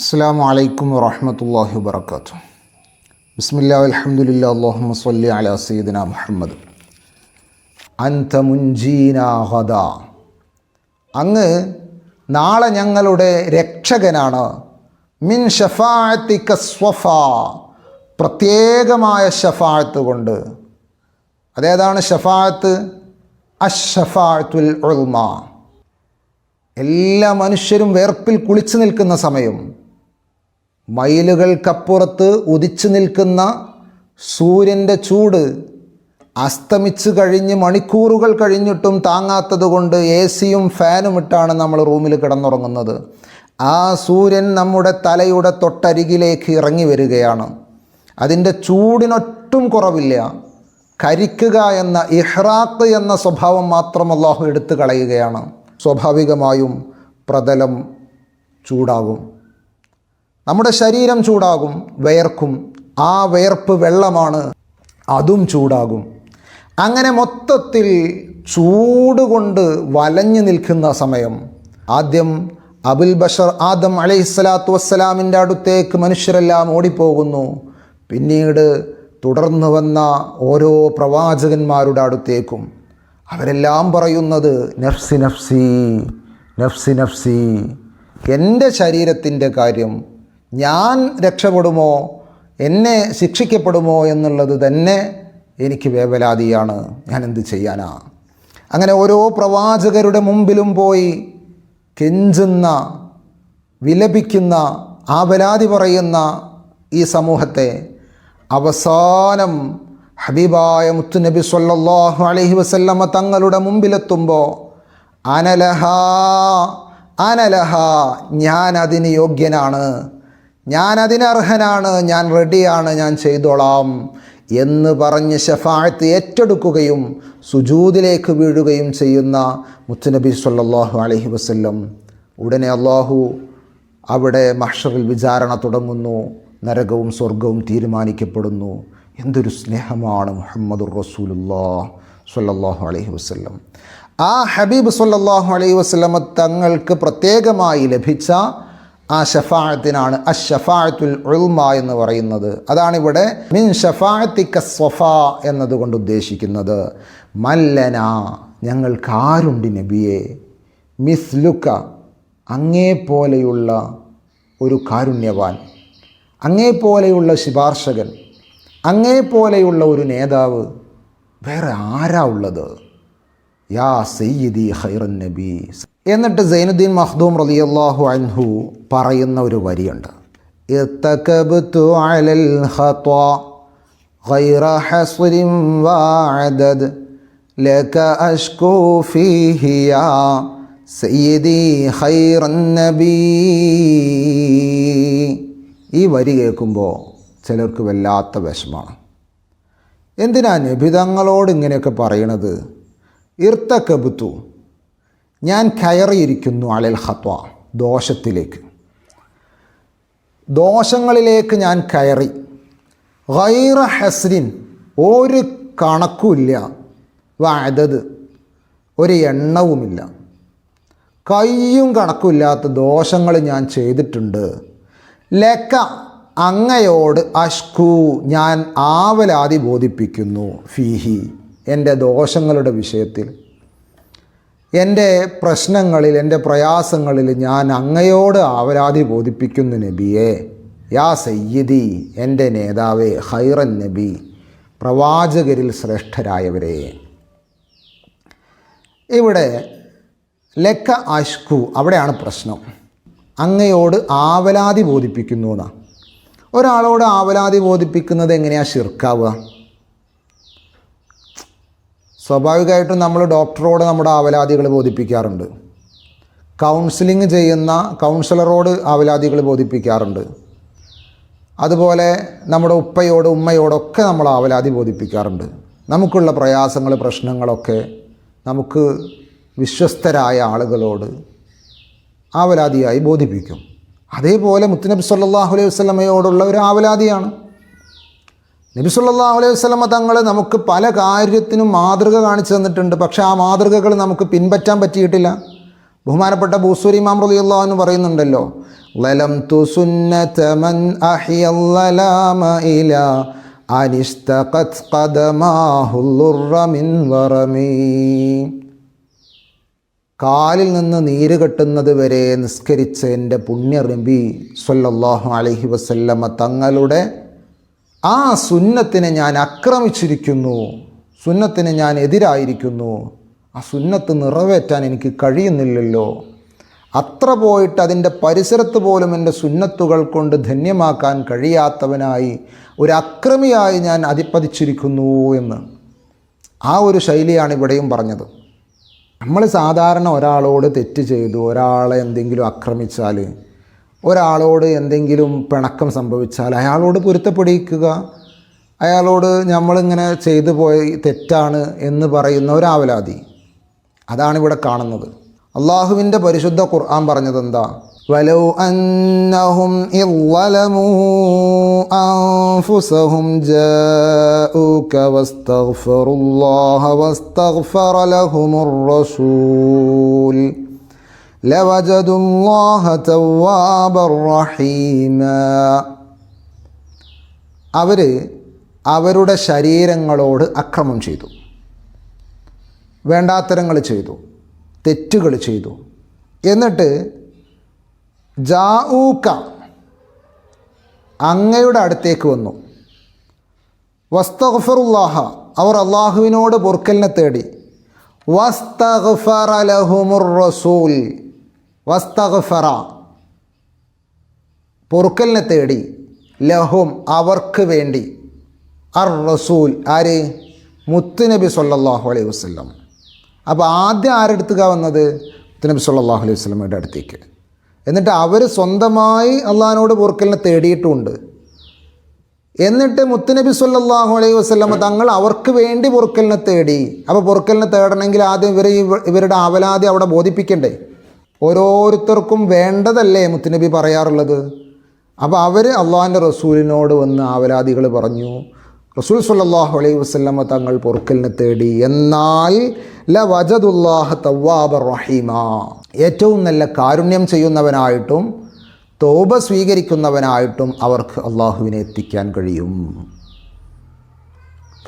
അസ്സാം വലൈക്കും വറഹമത്തല്ലാഹി വാബർക്കാത്തു ബിസ്മില്ലാ അലഹമുല്ല അള്ളാഹുമ്മ സ്വല്ലി അല സീദന മുഹമ്മദ്. അൻത മുൻജീന ഹദ അങ്ങ് നാളെ ഞങ്ങളുടെ രക്ഷകനാണ്. മിൻ ഷഫാഅത്തിക സ്വഫ. പ്രത്യേകമായ ഷഫാഅത്ത് കൊണ്ട്. അതേതാണ് ഷഫാഅത്ത്? അഷഫായത്തുൽ ഉൾമ എല്ലാ മനുഷ്യരും വേർപ്പിൽ കുളിച്ചു നിൽക്കുന്ന സമയം. മൈലുകൾക്കപ്പുറത്ത് ഉദിച്ചു നിൽക്കുന്ന സൂര്യന്റെ ചൂട് അസ്തമിച്ചു കഴിഞ്ഞ് മണിക്കൂറുകൾ കഴിഞ്ഞിട്ടും താങ്ങാത്തതുകൊണ്ട് എ സിയും ഫാനും ഇട്ടാണ് നമ്മൾ റൂമിൽ കിടന്നുറങ്ങുന്നത്. ആ സൂര്യൻ നമ്മുടെ തലയുടെ തൊട്ടരികിലേക്ക് ഇറങ്ങി വരികയാണ്. അതിന്റെ ചൂടിനൊട്ടും കുറവില്ല. കരിക്കുക എന്ന ഇഹ്റാത്ത് എന്ന സ്വഭാവം മാത്രം അള്ളാഹു എടുത്തു കളയുകയാണ്. സ്വാഭാവികമായും പ്രതലം ചൂടാകും. നമ്മുടെ ശരീരം ചൂടാകും വയർക്കും. ആ വയർപ്പ് വെള്ളമാണ് അതും ചൂടാകും. അങ്ങനെ മൊത്തത്തിൽ ചൂട് കൊണ്ട് വലഞ്ഞു നിൽക്കുന്ന സമയം. ആദ്യം അബുൽ ബഷർ ആദം അലൈഹിസ്സലാത്തു വസ്സലാമിന്റെ അടുത്തേക്ക് മനുഷ്യരെല്ലാം ഓടിപ്പോകുന്നു. പിന്നീട് തുടർന്ന് വന്ന ഓരോ പ്രവാചകന്മാരുടെ അടുത്തേക്കും. അവരെല്ലാം പറയുന്നത് നഫ്സി നഫ്സി നഫ്സി നഫ്സി. എന്റെ ശരീരത്തിന്റെ കാര്യം ഞാൻ രക്ഷപ്പെടുമോ? എന്നെ ശിക്ഷിക്കപ്പെടുമോ എന്നുള്ളത് തന്നെ എനിക്ക് വേവലാതിയാണ്. ഞാൻ എന്ത് ചെയ്യാനാ? അങ്ങനെ ഓരോ പ്രവാചകരുടെ മുമ്പിലും പോയി കെഞ്ചുന്ന വിലപിക്കുന്ന ആവലാതി പറയുന്ന ഈ സമൂഹത്തെ അവസാനം ഹബീബായ മുത്തുനബി സല്ലാഹു അലഹി വസല്ലമ്മ തങ്ങളുടെ മുമ്പിലെത്തുമ്പോൾ അനലഹ അനലഹ ഞാൻ അതിന് യോഗ്യനാണ്. ഞാൻ അതിനർഹനാണ് ഞാൻ റെഡിയാണ് ഞാൻ ചെയ്തോളാം എന്ന് പറഞ്ഞ് ഷഫായത്ത് ഏറ്റെടുക്കുകയും സുജൂദിലേക്ക് വീഴുകയും ചെയ്യുന്ന മുത്തുനബി സല്ലാഹു അലഹി വസ്ല്ലം. ഉടനെ അള്ളാഹു അവിടെ മഹ്ഷറിൽ വിചാരണ തുടങ്ങുന്നു നരകവും സ്വർഗവും തീരുമാനിക്കപ്പെടുന്നു. എന്തൊരു സ്നേഹമാണ് മുഹമ്മദുർ റസൂലുല്ലാ സല്ലാഹു അലഹി വസ്ല്ലം. ആ ഹബീബ് സല്ലാഹു അലൈഹി വസ്ലമ തങ്ങൾക്ക് പ്രത്യേകമായി ലഭിച്ച ആ ഷഫാഴത്തിനാണ് അഷഫാഴത്തുൽ ഉൾമ എന്ന് പറയുന്നത്. അതാണ് ഇവിടെ മിൻ ഷഫാഴത്തിക്ക സ്വഫ എന്നതുകൊണ്ട് ഉദ്ദേശിക്കുന്നത്. മല്ലന ഞങ്ങൾക്ക് ആരുണ്ട് നബിയെ മിസ്ലുക്ക അങ്ങേപ്പോലെയുള്ള ഒരു കാരുണ്യവാൻ. അങ്ങേപ്പോലെയുള്ള ശുപാർശകൻ. ഒരു നേതാവ്. വേറെ ആരാ ഉള്ളത്? യാ സയ്യിദി ഹൈറൻ നബി. എന്നിട്ട് സൈനുദ്ദീൻ മഖ്ദൂം റലിയല്ലാഹു അൻഹു പറയുന്ന ഒരു വരിയുണ്ട്. ഈ വരി കേൾക്കുമ്പോൾ ചിലർക്ക് വല്ലാത്ത വിഷമാണ്. എന്തിനാ നിബിതങ്ങളോട് ഇങ്ങനെയൊക്കെ പറയണത്? ഇർത്തക്കബുത്തു ഞാൻ കയറിയിരിക്കുന്നു അലൽ ഹത്വ ദോഷത്തിലേക്ക്. ദോഷങ്ങളിലേക്ക് ഞാൻ കയറി. ഗൈറ ഹസ്രിൻ ഒരു കണക്കുമില്ല. വായതത് ഒരു എണ്ണവുമില്ല. കയ്യും കണക്കുമില്ലാത്ത ദോഷങ്ങൾ ഞാൻ ചെയ്തിട്ടുണ്ട്. ലക്ക അങ്ങയോട് അഷ്കു ഞാൻ ആവലാതി ബോധിപ്പിക്കുന്നു ഫീഹി എന്റെ ദോഷങ്ങളുടെ വിഷയത്തിൽ. എന്റെ പ്രശ്നങ്ങളിൽ എന്റെ പ്രയാസങ്ങളിൽ ഞാൻ അങ്ങയോട് ആവരാതി ബോധിപ്പിക്കുന്നു നബിയെ. യാ സയ്യിദി എന്റെ നേതാവേ ഹൈറൻ നബി പ്രവാചകരിൽ ശ്രേഷ്ഠരായവരെ. ഇവിടെ ലക്ക അഷ്കു അവിടെയാണ് പ്രശ്നം. അങ്ങയോട് ആവലാതി ബോധിപ്പിക്കുന്നു എന്നാണ് ഒരാളോട് ആവലാതി ബോധിപ്പിക്കുന്നത് എങ്ങനെയാണ് ഷിർക്കാവുക സ്വാഭാവികമായിട്ടും നമ്മൾ ഡോക്ടറോട് നമ്മുടെ ആവലാതികൾ ബോധിപ്പിക്കാറുണ്ട്. കൗൺസിലിംഗ് ചെയ്യുന്ന കൗൺസിലറോട് ആവലാതികൾ ബോധിപ്പിക്കാറുണ്ട്. അതുപോലെ നമ്മുടെ ഉപ്പയോട് ഉമ്മയോടൊക്കെ നമ്മൾ ആവലാതി ബോധിപ്പിക്കാറുണ്ട്. നമുക്കുള്ള പ്രയാസങ്ങൾ പ്രശ്നങ്ങളൊക്കെ നമുക്ക് വിശ്വസ്തരായ ആളുകളോട് ആവലാതിയായി ബോധിപ്പിക്കും. അതേപോലെ മുത്തുനബി സല്ലാഹു അലൈഹി വസ്ലമയോടുള്ള ഒരു ആവലാതിയാണ്. നബിസുല്ലാ അലൈഹി വസ്ലമ തങ്ങൾ നമുക്ക് പല കാര്യത്തിനും മാതൃക കാണിച്ചു തന്നിട്ടുണ്ട്. പക്ഷേ ആ മാതൃകകൾ നമുക്ക് പിൻപറ്റാൻ പറ്റിയിട്ടില്ല. ബഹുമാനപ്പെട്ട ബൂസൂരി ഇമാം റളിയല്ലാഹു എന്ന് പറയുന്നുണ്ടല്ലോ ലലം തു സുന്നത മൻ വറമി. കാലിൽ നിന്ന് നീര് കെട്ടുന്നത് വരെ നിസ്കരിച്ച എന്റെ പുണ്യറിമ്പി സല്ലല്ലാഹു അലൈഹി വസല്ലമ തങ്ങളുടെ ആ സുന്നത്തിനെ ഞാൻ ആക്രമിച്ചിരിക്കുന്നു. സുന്നത്തിന് ഞാൻ എതിരായിരിക്കുന്നു. ആ സുന്നത്ത് നിറവേറ്റാൻ എനിക്ക് കഴിയുന്നില്ലല്ലോ. അത്ര പോയിട്ട് അതിന്റെ പരിസരത്ത് പോലും എന്റെ സുന്നത്തുകൾ കൊണ്ട് ധന്യമാക്കാൻ കഴിയാത്തവനായി ഒരു അക്രമിയായി ഞാൻ അതിപ്പതിച്ചിരിക്കുന്നു എന്ന്. ആ ഒരു ശൈലിയാണ് ഇവിടെയും പറഞ്ഞത്. നമ്മൾ സാധാരണ ഒരാളോട് തെറ്റ് ചെയ്തു ഒരാളെ എന്തെങ്കിലും ആക്രമിച്ചാൽ ഒരാളോട് എന്തെങ്കിലും പിണക്കം സംഭവിച്ചാൽ അയാളോട് പൊരുത്തപ്പെടിക്കുക അയാളോട് നമ്മളിങ്ങനെ ചെയ്തു പോയി തെറ്റാണ് എന്ന് പറയുന്ന ഒരാവലാതി അതാണ് ഇവിടെ കാണുന്നത് അള്ളാഹുവിൻ്റെ പരിശുദ്ധ ഖുർആൻ പറഞ്ഞത് എന്താ വലൗ അന്നഹും ഇളമൂ أنفسهم جاءوك واستغفروا الله واستغفر لهم الرسول لوجدوا الله توابا رحيما അവർ അവരുടെ ശരീരങ്ങളോട് അക്രമം ചെയ്തു വേണ്ടാത്തരങ്ങൾ ചെയ്തു തെറ്റുകൾ ചെയ്തു എന്നിട്ട് ജാഊക്ക അങ്ങയുടെ അടുത്തേക്ക് വന്നു വസ്തഗ്ഫറുല്ലാഹ അവർ അള്ളാഹുവിനോട് പൊറുക്കലിനെ തേടി വസ്തഗ്ഫറ ലഹുമുർ റസൂൽ വസ്തഗ്ഫറ. പൊറുക്കലിനെ തേടി. ലഹും അവർക്ക് വേണ്ടി. അർ റസൂൽ ആര്? മുത്തുനബി സല്ലാഹു അലൈഹി വസ്ലം അപ്പോൾ ആദ്യം ആരെടുത്തുക വന്നത്? മുത്തുനബി സല്ലാഹു അലൈഹി വസല്ലമയുടെ അടുത്തേക്ക്. എന്നിട്ട് അവർ സ്വന്തമായി അള്ളഹാനോട് പൊറുക്കലിനെ തേടിയിട്ടുമുണ്ട് എന്നിട്ട് മുത്തുനബി സല്ലാഹു അലൈഹി വസ്ലമ തങ്ങൾ അവർക്ക് വേണ്ടി പൊറുക്കലിനെ തേടി. അപ്പോൾ പൊറുക്കലിനെ തേടണമെങ്കിൽ ആദ്യം ഇവർ ഇവരുടെ അവലാതി അവിടെ ബോധിപ്പിക്കണ്ടേ? ഓരോരുത്തർക്കും വേണ്ടതല്ലേ മുത്തുനബി പറയാറുള്ളത്? അപ്പോൾ അവർ അള്ളാഹിന്റെ റസൂലിനോട് വന്ന് ആവലാദികൾ പറഞ്ഞു റസൂൽ സല്ലല്ലാഹു അലൈഹി വസല്ലമ തങ്ങൾ പൊറുക്കലിനെ തേടി എന്നാൽ ല വജദുല്ലാഹ തവ്വാബ് റഹീമ. ഏറ്റവും നല്ല കാരുണ്യം ചെയ്യുന്നവനായിട്ടും തോപ സ്വീകരിക്കുന്നവനായിട്ടും അവർക്ക് അള്ളാഹുവിനെ എത്തിക്കാൻ കഴിയും.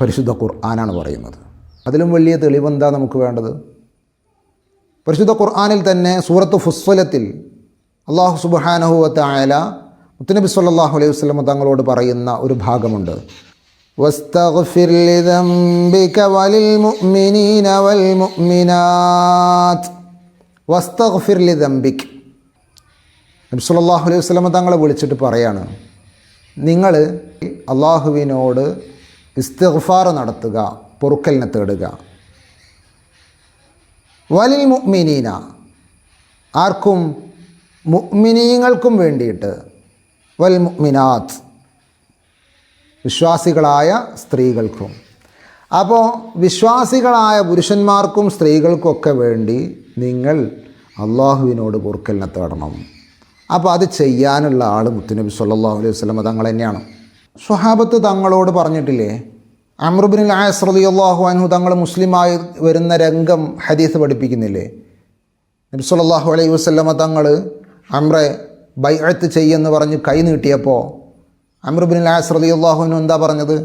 പരിശുദ്ധ ഖുർആനാണ് പറയുന്നത്. അതിലും വലിയ തെളിവെന്താ നമുക്ക് വേണ്ടത്? പരിശുദ്ധ ഖുർആനിൽ തന്നെ സൂറത്ത് ഫുസ്വലത്തിൽ അള്ളാഹു സുബാനഹുവത്ത ആയ മുത്തനബി സല്ലല്ലാഹു അലൈഹി വസല്ലം തങ്ങളോട് പറയുന്ന ഒരു ഭാഗമുണ്ട് واستغفر لذنبك وللمؤمنين والمؤمنات واستغفر لذنبك നബി സല്ലല്ലാഹു അലൈഹി വസല്ലം തങ്ങളെ വിളിച്ചിട്ട് പറയാണ് നിങ്ങൾ അള്ളാഹുവിനോട് ഇസ്തിഗ്ഫാർ നടത്തുക പൊറുക്കലിനെ തേടുക വലിൽ മുഅ്മിനീന ആർക്കും മുഅ്മിനീങ്ങൾക്കും വേണ്ടിയിട്ട് വൽ മുഅ്മിനാത്ത് വിശ്വാസികളായ സ്ത്രീകൾക്കും. അപ്പോൾ വിശ്വാസികളായ പുരുഷന്മാർക്കും സ്ത്രീകൾക്കൊക്കെ വേണ്ടി നിങ്ങൾ അള്ളാഹുവിനോട് പൊറുക്കലിനെ തേടണം അപ്പോൾ അത് ചെയ്യാനുള്ള ആൾ മുത്തുനബി സല്ലാ അലൈഹി വസല്ലം തങ്ങൾ തന്നെയാണ് സ്വഹാബത്ത് തങ്ങളോട് പറഞ്ഞിട്ടില്ലേ? അമ്രുബിൻ ആയസ് അള്ളാഹു അൻഹു തങ്ങൾ മുസ്ലിമായി വരുന്ന രംഗം ഹദീസ് പഠിപ്പിക്കുന്നില്ലേ? നബി സല്ലല്ലാഹു അലൈഹി വസല്ലമ തങ്ങൾ അമ്രെ ബൈഅത്ത് ചെയ്യെന്ന് പറഞ്ഞ് കൈ നീട്ടിയപ്പോൾ അമ്രുബിൻ ആസ് അള്ളാഹുവിനു എന്താ പറഞ്ഞത്?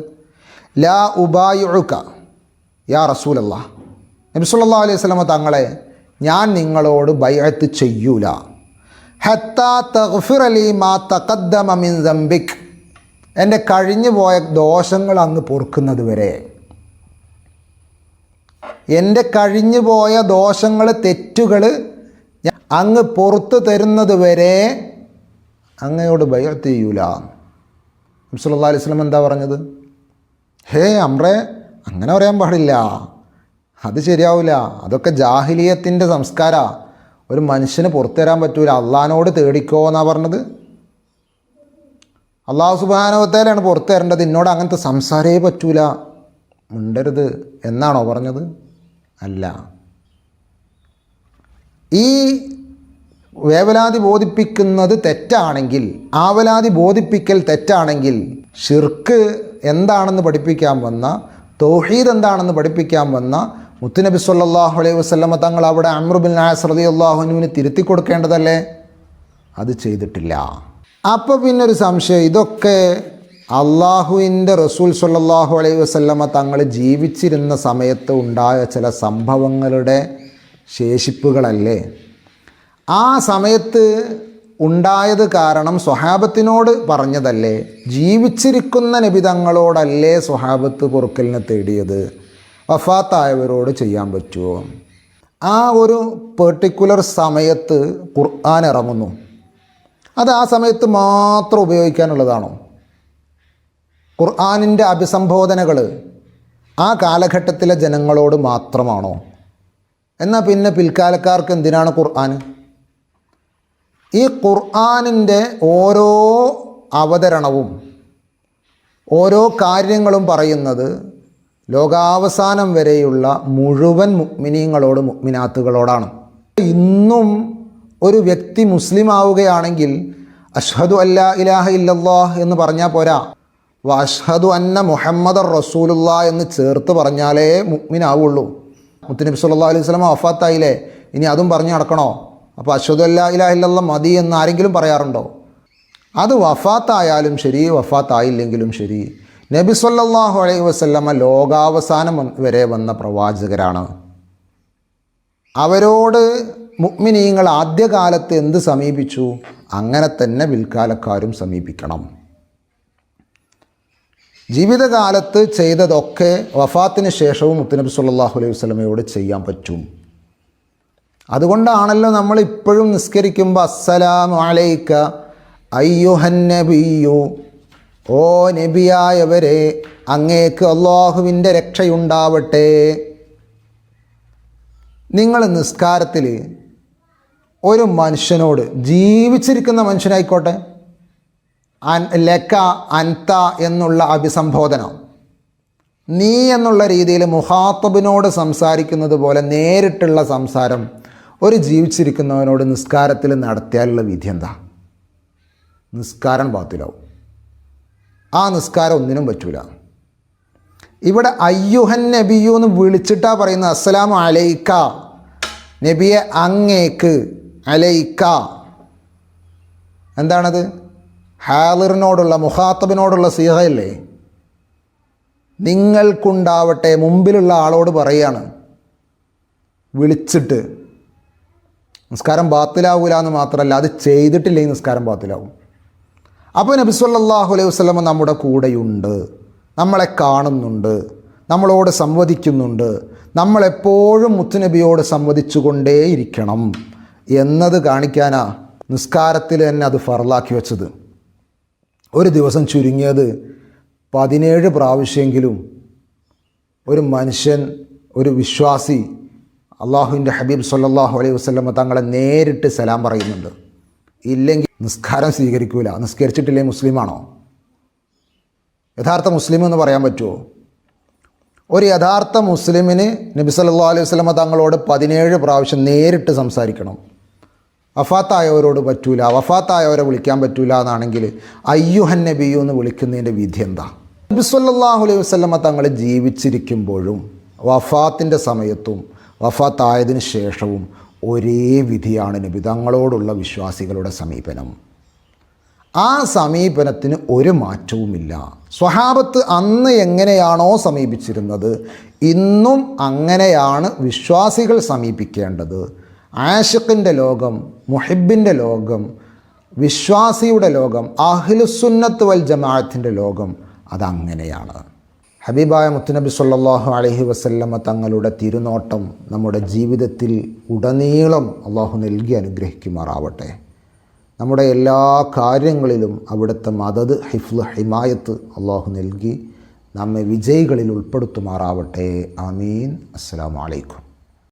ലാ ഉബായുക യാ റസൂലല്ലാ നബി സല്ലല്ലാഹു അലൈഹി വസ്ലമ തങ്ങളെ ഞാൻ നിങ്ങളോട് ബൈഅത്ത് ചെയ്യൂല. ഹത്താ തഗ്ഫിർ അലി മാ തഖദ്ദമ മിൻ ദംബിക്. എന്റെ കഴിഞ്ഞു പോയ ദോഷങ്ങൾ അങ്ങ് പൊറുക്കുന്നത് വരെ. എന്റെ കഴിഞ്ഞു പോയ ദോഷങ്ങൾ തെറ്റുകൾ അങ്ങ് പുറത്ത് തരുന്നത് വരെ അങ്ങയോട് ബൈഅത്ത് ചെയ്യൂല അബ്സുല്ലാ അലൈഹി സ്വലം എന്താ പറഞ്ഞത്? ഹേ അമ്രെ അങ്ങനെ പറയാൻ പാടില്ല. അത് ശരിയാവില്ല അതൊക്കെ ജാഹിലിയത്തിന്റെ സംസ്കാര. ഒരു മനുഷ്യന് പുറത്തു തരാൻ പറ്റൂല. അള്ളഹാനോട് തേടിക്കോ എന്നാണ് പറഞ്ഞത്? അള്ളാഹു സുബാനവത്തേലാണ് പുറത്തു തരേണ്ടത് എന്നോട് അങ്ങനത്തെ സംസാരേ പറ്റൂല. ഉണ്ടരുത് എന്നാണോ പറഞ്ഞത്? അല്ല. ഈ വേവലാതി ബോധിപ്പിക്കുന്നത് തെറ്റാണെങ്കിൽ ആവലാതി ബോധിപ്പിക്കൽ തെറ്റാണെങ്കിൽ ഷിർക്ക് എന്താണെന്ന് പഠിപ്പിക്കാൻ വന്ന തൗഹീദ് എന്താണെന്ന് പഠിപ്പിക്കാൻ വന്ന മുത്തുനബി സല്ലാഹു അലൈഹി വസല്ലമ തങ്ങൾ അവിടെ അമ്രുബിൻ നാസ് റളിയല്ലാഹു അള്ളാഹുനുവിന് തിരുത്തി കൊടുക്കേണ്ടതല്ലേ? അത് ചെയ്തിട്ടില്ല. അപ്പോൾ പിന്നെ ഒരു സംശയം ഇതൊക്കെ അള്ളാഹുവിന്റെ റസൂൽ സല്ലല്ലാഹു അലൈഹി വസല്ലമ തങ്ങൾ ജീവിച്ചിരുന്ന സമയത്ത് ഉണ്ടായ ചില സംഭവങ്ങളുടെ ശേഷിപ്പുകളല്ലേ? ആ സമയത്ത് ഉണ്ടായത് കാരണം സ്വഹാബത്തിനോട് പറഞ്ഞതല്ലേ ജീവിച്ചിരിക്കുന്ന നബിതങ്ങളോടല്ലേ സ്വഹാബത്ത് പൊറുക്കലിനെ തേടിയത്? വഫാത്തായവരോട് ചെയ്യാൻ പറ്റുമോ? ആ ഒരു പെർട്ടിക്കുലർ സമയത്ത് ഖുർആൻ ഇറങ്ങുന്നു. അത് ആ സമയത്ത് മാത്രം ഉപയോഗിക്കാനുള്ളതാണോ? ഖുർആാനിന്റെ അഭിസംബോധനകൾ ആ കാലഘട്ടത്തിലെ ജനങ്ങളോട് മാത്രമാണോ? എന്നാൽ പിന്നെ പിൽക്കാലക്കാർക്ക് എന്തിനാണ് ഖുർആൻ? ഈ ഖുർആാനിന്റെ ഓരോ അവതരണവും ഓരോ കാര്യങ്ങളും പറയുന്നത് ലോകാവസാനം വരെയുള്ള മുഴുവൻ മുഗ്മിനീങ്ങളോട് മുഗ്മിനാത്തുകളോടാണ് ഇന്നും ഒരു വ്യക്തി മുസ്ലിം ആവുകയാണെങ്കിൽ അഷ്ഹദു അല്ലാ ഇലാഹ ഇല്ലല്ലാഹ് എന്ന് പറഞ്ഞാൽ പോരാ. വ അഷ്ഹദു അന്ന മുഹമ്മദ് റസൂലുള്ള എന്ന് ചേർത്ത് പറഞ്ഞാലേ മുഗ്മിനാവുള്ളൂ മുത്തുനബി സല്ലല്ലാഹു അലൈഹി വസല്ലം വഫാത്തായില്ലേ? ഇനി അതും പറഞ്ഞു നടക്കണോ? അപ്പോൾ അഷ്ഹദു അല്ലാ ഇലാഹ ഇല്ലല്ല മതി എന്ന് ആരെങ്കിലും പറയാറുണ്ടോ? അത് വഫാത്തായാലും ശരി വഫാത്തായില്ലെങ്കിലും ശരി. നബി സല്ലല്ലാഹു അലൈഹി വസല്ലമ ലോകാവസാനം വരെ വന്ന പ്രവാചകരാണ്. അവരോട് മുഗ്മിനീങ്ങൾ ആദ്യകാലത്ത് എന്ത് സമീപിച്ചു? അങ്ങനെ തന്നെ പിൽക്കാലക്കാരും സമീപിക്കണം. ജീവിതകാലത്ത് ചെയ്തതൊക്കെ വഫാത്തിന് ശേഷവും മുത്തനബി സല്ലാഹു അലൈഹി വസ്ലമയോട് ചെയ്യാൻ പറ്റും. അതുകൊണ്ടാണല്ലോ നമ്മൾ ഇപ്പോഴും നിസ്കരിക്കുമ്പോൾ അസ്സലാം അലൈക്ക അയ്യുഹന്നബിയു ഓ നബിയായവരെ അങ്ങേക്ക് അള്ളാഹുവിന്റെ രക്ഷയുണ്ടാവട്ടെ. നിങ്ങൾ നിസ്കാരത്തിൽ ഒരു മനുഷ്യനോട് ജീവിച്ചിരിക്കുന്ന മനുഷ്യനായിക്കോട്ടെ. അൻ ലക്ക അൻത എന്നുള്ള അഭിസംബോധന. നീ എന്നുള്ള രീതിയിൽ മുഹാത്തബിനോട് സംസാരിക്കുന്നത് പോലെ നേരിട്ടുള്ള സംസാരം ഒരു ജീവിച്ചിരിക്കുന്നവനോട് നിസ്കാരത്തിൽ നടത്തിയാലുള്ള വിധി എന്താ? നിസ്കാരം ബാത്തിലാവും. ആ നിസ്കാരം ഒന്നിനും പറ്റൂല. ഇവിടെ അയ്യുഹൻ നബിയു എന്ന് വിളിച്ചിട്ടാ പറയുന്നത് അസ്സലാമു അലൈക്ക നബിയെ അങ്ങേക്ക്. അലൈക്ക. എന്താണത്? ഹാലിറിനോടുള്ള മുഹാത്തബിനോടുള്ള സീഹയല്ലേ? നിങ്ങൾക്കുണ്ടാവട്ടെ മുമ്പിലുള്ള ആളോട് പറയാണ്. വിളിച്ചിട്ട്. നിസ്കാരം ബാത്തിലാവൂല എന്ന് മാത്രമല്ല അത് ചെയ്തിട്ടില്ലേ നിസ്കാരം ബാത്തിലാവും. അപ്പോൾ നബി സല്ലാഹു അലൈഹി വസ്ലമ നമ്മുടെ കൂടെയുണ്ട്. നമ്മളെ കാണുന്നുണ്ട്. നമ്മളോട് സംവദിക്കുന്നുണ്ട്. നമ്മളെപ്പോഴും മുത്തുനബിയോട് സംവദിച്ചു കൊണ്ടേയിരിക്കണം എന്നത് കാണിക്കാനാ നിസ്കാരത്തിൽ തന്നെ അത് ഫറലാക്കി വെച്ചത്. ഒരു ദിവസം ചുരുങ്ങിയത് പതിനേഴ് പ്രാവശ്യമെങ്കിലും ഒരു മനുഷ്യൻ ഒരു വിശ്വാസി അള്ളാഹുവിന്റെ ഹബീബ് സല്ലാഹു അലൈഹി വസല്ലമ തങ്ങളെ നേരിട്ട് സലാം പറയുന്നുണ്ട്. ഇല്ലെങ്കിൽ നിസ്കാരം സ്വീകരിക്കൂല. നിസ്കരിച്ചിട്ടില്ലേ മുസ്ലിമാണോ? യഥാർത്ഥ മുസ്ലിം എന്ന് പറയാൻ പറ്റുമോ? ഒരു യഥാർത്ഥ മുസ്ലിമിന് നബി സല്ലാ അലൈഹി വസല്ലമ തങ്ങളോട് പതിനേഴ് പ്രാവശ്യം നേരിട്ട് സംസാരിക്കണം. വഫാത്തായവരോട് പറ്റൂല വഫാത്തായവരെ വിളിക്കാൻ പറ്റൂല എന്നാണെങ്കിൽ അയ്യുഹൻ നബിയു എന്ന് വിളിക്കുന്നതിന്റെ വിധി എന്താ? നബി സല്ലാഹു അലൈഹി വസല്ലമ തങ്ങൾ ജീവിച്ചിരിക്കുമ്പോഴും വഫാത്തിന്റെ സമയത്തും വഫാത്തായതിനു ശേഷവും ഒരേ വിധിയാണ് നബി തങ്ങളോടുള്ള വിശ്വാസികളുടെ സമീപനം. ആ സമീപനത്തിന് ഒരു മാറ്റവുമില്ല. സ്വഹാബത്ത് അന്ന് എങ്ങനെയാണോ സമീപിച്ചിരുന്നത് ഇന്നും അങ്ങനെയാണ് വിശ്വാസികൾ സമീപിക്കേണ്ടത്. ആഷിഖിന്റെ ലോകം മുഹിബിന്റെ ലോകം വിശ്വാസിയുടെ ലോകം അഹ്ലുസുന്നത്ത് വൽ ജമാഅത്തിന്റെ ലോകം അതങ്ങനെയാണ്. ഹബീബായ മുത്തുനബി സല്ലല്ലാഹു അലൈഹി വസല്ലമ തങ്ങളുടെ തിരുനോട്ടം നമ്മുടെ ജീവിതത്തിൽ ഉടനീളം അള്ളാഹു നൽകി അനുഗ്രഹിക്കുമാറാവട്ടെ. നമ്മുടെ എല്ലാ കാര്യങ്ങളിലും അവിടുത്തെ മദത് ഹിഫ്ലു ഹിമായത്ത് അള്ളാഹു നൽകി നമ്മെ വിജയികളിൽ ഉൾപ്പെടുത്തുമാറാവട്ടെ. ആമീൻ. അസ്സലാമു അലൈക്കും.